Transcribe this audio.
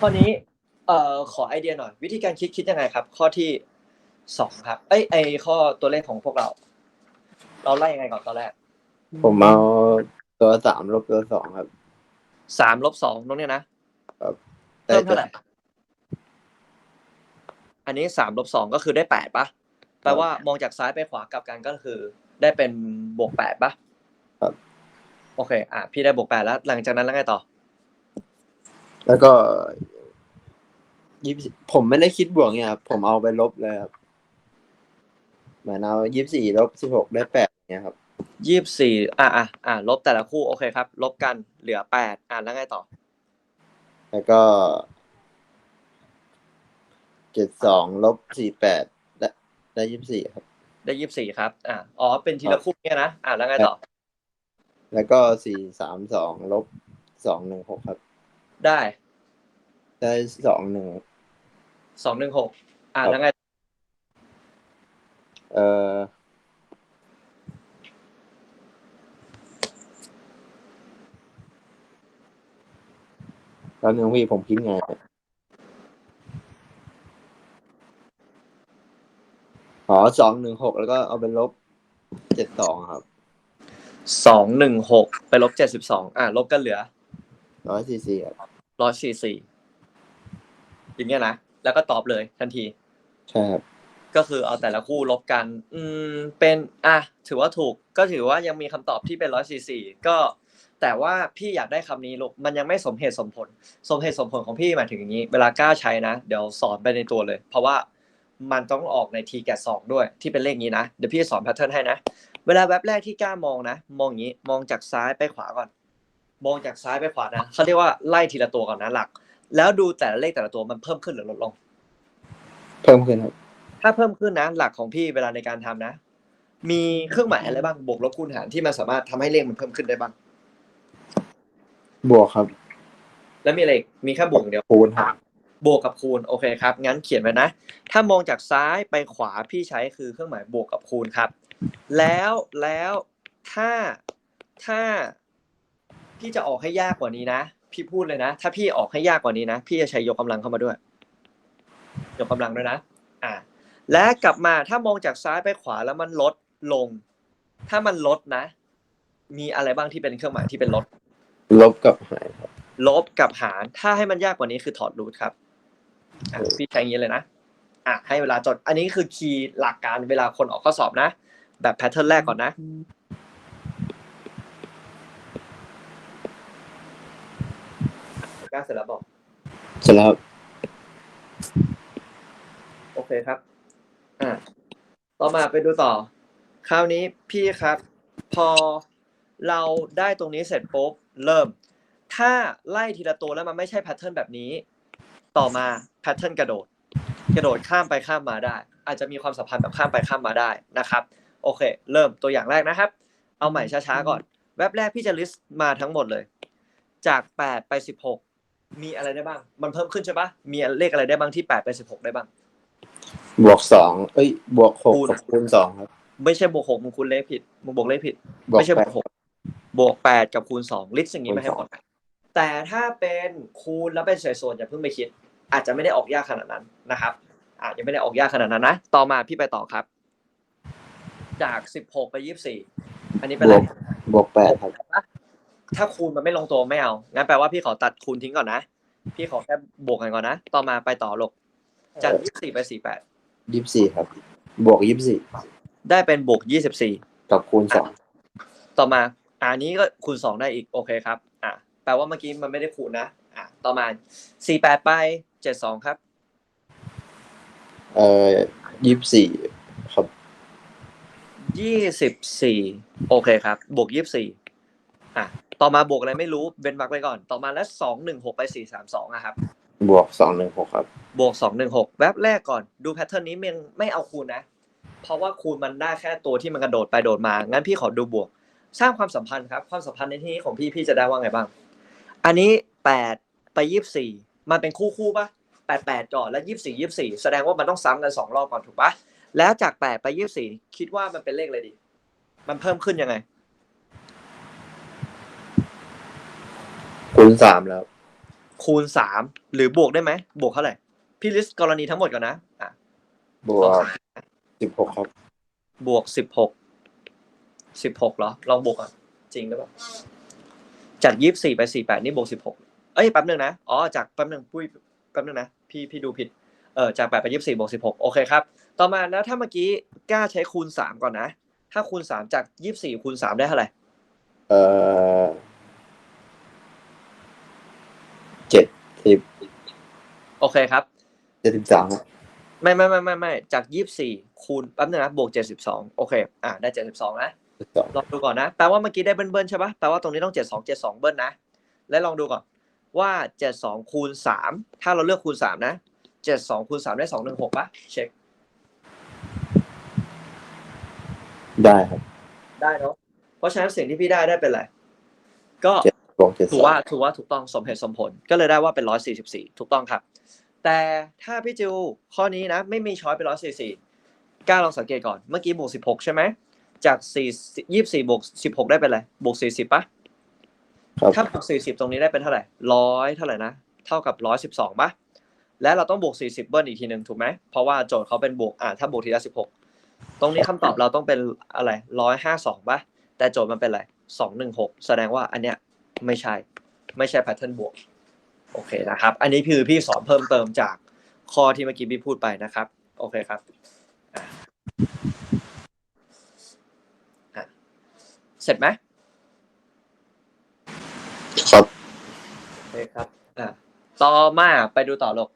ข้อนี้เอ่อขอไอเดียหน่อย วิธีการคิดคิดยังไงครับ ข้อที่สองครับเอ้ยไอข้อตัวเลขของพวกเรา เราไล่ยังไงก่อนตอนแรกผมเอาตัวสามลบตัวสองครับ สามลบสองตรงเนี้ยนะได้เพิ่มตัวเท่าไหร่อันนี้สามลบสองก็คือได้แปดปะแปลว่ามองจากซ้ายไปขวากลับกันก็คือ ได้เป็นบวกแปดปะครับ โอเค อะพี่ได้บวกแปดแล้ว หลังจากนั้นแล้วไงต่อ แล้วก็ ยี่สิบผมไม่ได้คิดบวกเนี่ยครับผมเอาไปลบเลยครับเหมือนเอายี่สิบสี่ลบสิบหกได้แปดเนี่ยครับยี่สิบสี่อะอะอะลบแต่ละคู่โอเคครับ ลบกันเหลือแปดอะแล้วไงต่อ แล้วก็เจ็ดสองลบสี่แปดได้ได้ยี่สิบสี่ครับ ได้ยี่สิบสี่ครับอะอ๋อเป็นทีละคู่เนี่ยนะอะแล้วไงต่อ แล้วก็สี่สามสองลบสองหนึ่งหกครับ ได้ ได้สองหนึ่ง สองหนึ่งหกอะครับแล้วไง เอ่อตอนนึงพี่ผมคิดไงอ๋อสองหนึ่งหกแล้วก็เอาไปลบเจ็ดสองครับสองหนึ่งหกไปลบเจ็ดสิบสองอะลบกันเหลือร้อยสี่สี่ครับร้อยสี่สี่อย่างเงี้ยนะ แล้วก็ตอบเลยทันทีใช่ครับก็คือเอาแต่ละคู่ลบกัน อืม เป็น อะ ถือว่าถูก ก็ถือว่ายังมีคำตอบที่เป็นร้อยสี่สี่ก็ แต่ว่าพี่อยากได้คำนี้ลูก มันยังไม่สมเหตุสมผล สมเหตุสมผลของพี่หมายถึงอย่างนี้ เวลากล้าใช้นะ เดี๋ยวสอนไปในตัวเลย เพราะว่ามันต้องออกในทีแกสองด้วย ที่เป็นเลขนี้นะ เดี๋ยวพี่จะสอนแพทเทิร์นให้นะ เวลาแว็บแรกที่กล้ามองนะ มองอย่างนี้ มองจากซ้ายไปขวาก่อน มองจากซ้ายไปขวานะเขาเรียกว่าไล่ทีละตัวก่อนนะหลัก แล้วดูแต่ละเลขแต่ละตัวมันเพิ่มขึ้นหรือลดลง เพิ่มขึ้นครับ ถ้าเพิ่มขึ้นนะ หลักของพี่เวลาในการทำนะ มีเครื่องหมายอะไรบ้างบวกลบคูณหารที่มันสามารถทำให้เลขมันเพิ่มขึ้นได้บ้าง บวกครับ แล้วมีอะไรอีกมีแค่บวกอย่างเดียวคูณครับบวกกับคูณโอเคครับ งั้นเขียนไว้นะ ถ้ามองจากซ้ายไปขวาพี่ใช้คือเครื่องหมายบวกกับคูณครับ แล้วแล้วถ้าถ้าพี่จะออกให้ยากกว่านี้นะ พี่พูดเลยนะ ถ้าพี่ออกให้ยากกว่านี้นะ พี่จะใช้ยกกำลังเข้ามาด้วย ยกกำลังด้วยนะ อ่า และกลับมาถ้ามองจากซ้ายไปขวาแล้วมันลดลง ถ้ามันลดนะ มีอะไรบ้างที่เป็นเครื่องหมายที่เป็นลด ลบกับหารครับลบกับหาร ถ้าให้มันยากกว่านี้คือถอดรูทครับอะโอ้พี่ใช้อย่างนี้เลยนะอะให้เวลาจด อันนี้คือคีย์หลักการเวลาคนออกข้อสอบนะ แบบแพทเทิร์นแรกก่อนนะ กล้าเสร็จแล้วบอกเสร็จแล้วครับโอเคครับ อ่า ต่อมาไปดูต่อ คราวนี้พี่ครับ พอเราได้ตรงนี้เสร็จปุ๊บเริ่ม ถ้าไล่ทีละตัวแล้วมันไม่ใช่แพทเทิร์นแบบนี้ ต่อมาแพทเทิร์นกระโดด กระโดดข้ามไปข้ามมาได้ อาจจะมีความสัมพันธ์แบบข้ามไปข้ามมาได้นะครับ โอเค เริ่มตัวอย่างแรกนะครับ เอาใหม่ช้าๆก่อน แว็บแรกพี่จะลิสต์มาทั้งหมดเลย จาก 8 ไป 16 มีอะไรได้บ้าง มันเพิ่มขึ้นใช่ปะมีเลขอะไรได้บ้างที่8ไป16ได้บ้าง บวกสองเอ้ย บวกหกคูณ กับคูณสองครับ ไม่ใช่บวกหกมึงคูณเลขผิดมึงบวกเลขผิด บวกไม่ใช่บแปวด กหกบวกแปดกับคูณสองลิสต์อย่างนี้คูณไม่ให้สหอมงดแต่ถ้าเป็นคูณแล้วเป็นเศษส่วนอย่าเพิ่งไปคิด อาจจะไม่ได้ออกยากขนาดนั้นนะครับอาจจะไม่ได้ออกยากขนาดนั้นนะต่อมาพี่ไปต่อครับ จากสิบหกไปยี่สิบสี่อันนี้เป็นบอะไรวกบวกแปดครับ ถ้าคูณมันไม่ลงตัวไม่เอางั้นแปลว่าพี่ขอตัดคูณทิ้งก่อนนะพี่ขอแค่บวกกันก่อนนะต่อมาไปต่อลกจากยี่สิบสี่ไปสี่แปดยี่สิบสี่ครับ บวกยี่สิบสี่ได้เป็นบวกยี่สิบสี่กับคูณสองต่อมาอะอันนี้ก็คูณสองได้อีกโอเคครับ อะแปลว่าเมื่อกี้มันไม่ได้คูณนะอะต่อมาสี่แปดไปเจ็ดสองครับ เอ่อยี่สิบสี่ครับยี่สิบสี่โอเคครับ บวกยี่สิบสี่อะ ต่อมาบวกอะไรไม่รู้เบนวักไปก่อน ต่อมาแล้วสองหนึ่งหกไปสี่สามสองอะครับ บวกสองหนึ่งหกครับ บวกสองหนึ่งหกแวบแรกก่อน ดูแพทเทิร์นนี้มันไม่เอาคูณนะ เพราะว่าคูณมันได้แค่ตัวที่มันกระโดดไปโดดมา งั้นพี่ขอดูบวก สร้างความสัมพันธ์ครับ ความสัมพันธ์ในที่นี้ของพี่พี่จะได้ว่าไงบ้าง อันนี้แปดไปยี่สิบสี่มันเป็นคู่คู่ปะแปดแปดก่อนแล้วยี่สิบสี่ยี่สิบสี่แสดงว่ามันต้องซ้ำกันสองรอบก่อนถูกปะแล้วจากแปดไปยี่สิบสี่คิดว่ามันเป็นเลขอะไรดี มันเพิ่มขึ้นยังไง คูณสามแล้ว คูณสามหรือบวกได้ไหมบวกเท่าไหร่พี่ลิสต์กรณีทั้งหมดก่อนนะอะบวกสิบหกครับ บวกสิบหกสิบหกเหรอ ลองบวกอะจริงหรือเปล่าจากยี่สี่ไปสี่แปดนี่บวกสิบหกเอ้ยแป๊บหนึ่งนะอ๋อจากแป๊บหนึ่งปุ้ยแป๊บหนึ่งนะพี่พี่ดูผิดเออจากแปดไปยี่สี่บวกสิบหกโอเคครับ ต่อมาแล้วถ้าเมื่อกี้กล้าใช้คูณสามก่อนนะ ถ้าคูณสามจากยี่สี่คูณสามได้เท่าไหร่เอ่อ เจ็ดสิบโอเคครับ เจ็ดสิบสามครับไม่ไม่ไม่ไม่ไม่จากยี่สี่คูณแป๊บหนึงนะบวกเจ็ดสิบสองโอเค อะได้เจ็ดสิบสองนะสิบสองลองดูก่อนนะแปลว่าเมื่อกี้ได้เบิ้ลเบิ้ลใช่ปะแปลว่าตรงนี้ต้องเจ็ดสองเจ็ดสองเบิ้ลนะ และลองดูก่อนว่าเจ็ดสองคูณสามถ้าเราเลือกคูณสามนะเจ็ดสองคูณสามได้สองหนึ่งหกปะเช็คได้ครับ ได้เนาะเพราะฉะนั้นสิ่งที่พี่ได้ได้เป็นอะไรก็ บวกเจ็ดสถือองว่าถือว่าถูกต้องสมเหตุสมผล ก็เลยได้ว่าเป็นร้อยสี่สิบสี่ถูกต้องครับ แต่ถ้าพี่จิวข้อนี้นะ ไม่มีช้อยเป็นร้อยสี่สี่กล้าลองสังเกตก่อนเมื่อกี้บวกสิบหกใช่ไหมจากสี่ยี่สี่บวกสิบหกได้เป็นอะไรบวกสี่สิบปะครับถ้าบวกสี่สิบตรงนี้ได้เป็นเท่าไหร่ร้อยเท่าไหร่นะเท่ากับร้อยสิบสองปะและเราต้องบวกสี่สิบเบิ้ลอีกทีหนึ่งถูกไหมเพราะว่าโจทย์เขาเป็นบวกอ่าถ้าบวกทีละสิบหกตรงนี้คำตอบเราต้องเป็นอะไรร้อยห้าสองปะแต่โจทย์มันเป็นอะไรสองหนึ่งหกแสดงว่าอันเนี้ย ไม่ใช่ ไม่ใช่แพทเทิร์นบวก โอเคนะครับ อันนี้คือพี่สอนเพิ่มเติมจากข้อที่เมื่อกี้พี่พูดไปนะครับ โอเคครับอะอะเสร็จไหมครับโอเคครับ อะต่อมาไปดูต่อลูก